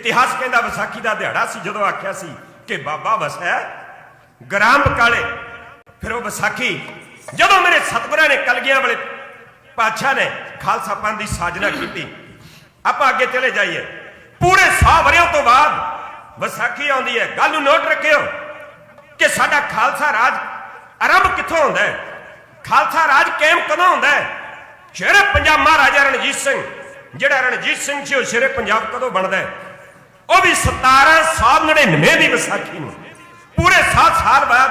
ਇਤਿਹਾਸ ਕਹਿੰਦਾ ਵਿਸਾਖੀ ਦਾ ਦਿਹਾੜਾ ਸੀ, ਜਦੋਂ ਆਖਿਆ ਸੀ ਕਿ ਬਾਬਾ ਵਸੈ ਗ੍ਰਾਮ ਕਾਲੇ। ਫਿਰ ਉਹ ਵਿਸਾਖੀ, ਜਦੋਂ ਮੇਰੇ ਸਤਿਗੁਰਾਂ ਨੇ ਕਲਗੀਆਂ ਵਾਲੇ ਪਾਤਸ਼ਾਹ ਨੇ ਖਾਲਸਾ ਪੰਥ ਦੀ ਸਾਜਨਾ ਕੀਤੀ, ਆਪਾਂ ਅੱਗੇ ਚਲੇ ਜਾਈਏ। ਪੂਰੇ 100 ਵਰਿਆਂ ਤੋਂ ਬਾਅਦ ਵਿਸਾਖੀ ਆਉਂਦੀ ਹੈ। ਗੱਲ ਨੂੰ ਨੋਟ ਰੱਖਿਓ ਕਿ ਸਾਡਾ ਖਾਲਸਾ ਰਾਜ ਆਰੰਭ ਕਿੱਥੋਂ ਹੁੰਦਾ ਹੈ? ਖਾਲਸਾ ਰਾਜ ਕਾਇਮ ਕਦੋਂ ਹੁੰਦਾ ਹੈ? ਸ਼ੇਰੇ ਪੰਜਾਬ ਮਹਾਰਾਜਾ ਰਣਜੀਤ ਸਿੰਘ। ਜਿਹੜਾ ਰਣਜੀਤ ਸਿੰਘ ਸੀ, ਉਹ ਸ਼ੇਰੇ ਪੰਜਾਬ ਕਦੋਂ ਬਣਦਾ ਹੈ? ਉਹ ਵੀ 1799 ਦੀ ਵਿਸਾਖੀ ਨੂੰ। ਪੂਰੇ 7 ਸਾਲ ਬਾਅਦ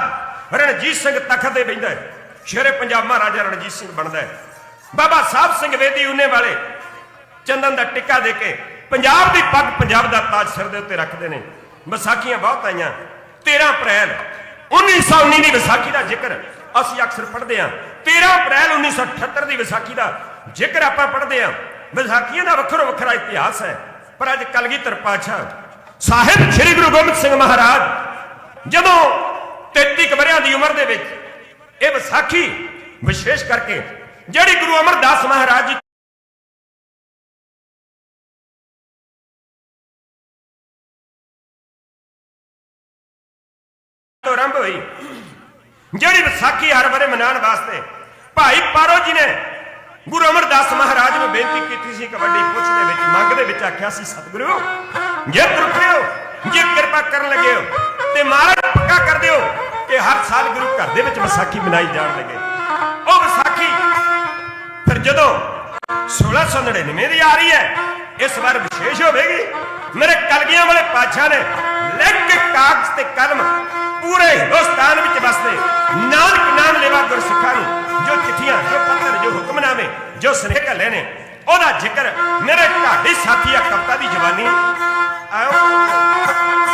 ਰਣਜੀਤ ਸਿੰਘ ਤਖਤ ਤੇ ਬੈਠਦਾ ਹੈ। ਸ਼ੇਰੇ ਪੰਜਾਬ ਮਹਾਰਾਜਾ ਰਣਜੀਤ ਸਿੰਘ ਬਣਦਾ ਹੈ। ਬਾਬਾ ਸਾਹਿਬ ਸਿੰਘ ਵੇਦੀ ਉਹਨੇ ਵਾਲੇ ਚੰਦਨ ਦਾ ਟਿੱਕਾ ਦੇ ਕੇ ਪੰਜਾਬ ਦੀ ਪੱਗ ਪੰਜਾਬ ਦਾ ਤਾਜ ਸਿਰ ਦੇ ਉੱਤੇ ਰੱਖਦੇ ਨੇ। ਵਿਸਾਖੀਆਂ ਬਹੁਤ ਆਈਆਂ। 13 ਅਪ੍ਰੈਲ 1919 ਦੀ ਵਿਸਾਖੀ ਦਾ ਜ਼ਿਕਰ ਅਸੀਂ ਅਕਸਰ ਪੜ੍ਹਦੇ ਹਾਂ। 13 ਅਪ੍ਰੈਲ 1978 ਦੀ ਵਿਸਾਖੀ ਦਾ ਜ਼ਿਕਰ ਆਪਾਂ ਪੜ੍ਹਦੇ ਹਾਂ। ਵਿਸਾਖੀਆਂ ਦਾ ਵੱਖਰੋ ਵੱਖਰਾ ਇਤਿਹਾਸ ਹੈ। ਪਰ ਅੱਜ ਕਲਗੀਧਰ ਪਾਤਸ਼ਾਹ ਸਾਹਿਬ ਸ੍ਰੀ ਗੁਰੂ ਗੋਬਿੰਦ ਸਿੰਘ ਮਹਾਰਾਜ, ਜਦੋਂ 33 ਕੁ ਵਰ੍ਹਿਆਂ ਦੀ ਉਮਰ ਦੇ ਵਿੱਚ ਇਹ ਵਿਸਾਖੀ ਵਿਸ਼ੇਸ਼ ਕਰਕੇ ਜਿਹੜੀ ਗੁਰੂ ਅਮਰਦਾਸ ਮਹਾਰਾਜ ਜੀ ਤੋਂ ਆਰੰਭ ਹੋਈ, ਜਿਹੜੀ ਵਿਸਾਖੀ ਹਰ ਵਾਰੇ ਮਨਾਉਣ ਵਾਸਤੇ ਭਾਈ ਪਾਰੋ ਜੀ ਨੇ ਗੁਰੂ ਅਮਰਦਾਸ ਮਹਾਰਾਜ ਨੂੰ ਬੇਨਤੀ ਕੀਤੀ ਸੀ, ਕਬੱਡੀ ਪੁੱਛ ਦੇ ਵਿੱਚ, ਮੰਗ ਦੇ ਵਿੱਚ ਆਖਿਆ ਸੀ, ਸਤਿਗੁਰੂ, ਜੇ ਤੁਰਪਿਓ ਜੇ ਕਿਰਪਾ ਕਰਨ ਲੱਗੇ ਹੋ, ਤੇ ਮਹਾਰਾਜ ਪੱਕਾ ਕਰ ਦਿਓ ਕਿ ਹਰ ਸਾਲ ਗੁਰੂ ਘਰ ਦੇ ਵਿੱਚ ਵਿਸਾਖੀ ਮਨਾਈ ਜਾਣ ਲੱਗੇ। ਉਹ ਵਿਸਾਖੀ ਫਿਰ ਜਦੋਂ 1699 ਦੀ ਆ ਰਹੀ ਹੈ, ਇਸ ਵਾਰ ਵਿਸ਼ੇਸ਼ ਹੋਵੇਗੀ। ਮੇਰੇ ਕਲਗੀਆਂ ਵਾਲੇ ਪਾਤਸ਼ਾਹ ਨੇ ਲਿਖ ਕੇ ਕਾਗਜ਼ ਤੇ ਕਲਮ ਪੂਰੇ ਹਿੰਦੁਸਤਾਨ ਵਿੱਚ ਵਸਦੇ ਨਾਨਕ ਨਾਮ ਲੈਵਾ ਗੁਰਸਿੱਖਾਂ ਨੂੰ ਜੋ ਚਿੱਠੀਆਂ, ਜੋ ਪੱਤਰ ਜੋ ਹੁਕਮਨਾਮੇ ਸੁਨੇਹੇ ਘੱਲੇ ਨੇ। ਉਹਦਾ ਜ਼ਿਕਰ ਮੇਰੇ ਢਾਡੀ ਸਾਥੀ ਆ ਕਵਤਾ ਦੀ ਜਵਾਨੀ। ਆਇਓ।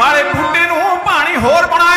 ਮਾਰੇ ਬੂਟੇ ਨੂੰ ਪਾਣੀ ਹੋਰ ਬਣਾ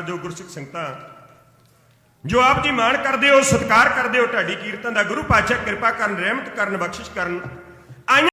ਹੀ ਸਤਿਕਾਰਯੋਗ ਗੁਰਸਿੱਖ ਸੰਗਤਾਂ। ਜੋ ਆਪ ਜੀ ਮਾਣ ਕਰਦੇ ਹੋ, ਸਤਿਕਾਰ ਕਰਦੇ ਹੋ, ਢਾਡੀ ਕੀਰਤਨ ਦਾ ਗੁਰੂ ਪਾਤਸ਼ਾਹ ਕਿਰਪਾ ਕਰਨ, ਰਹਿਮਤ ਕਰਨ, ਬਖਸ਼ਿਸ਼ ਕਰਨ। ਆਈਆਂ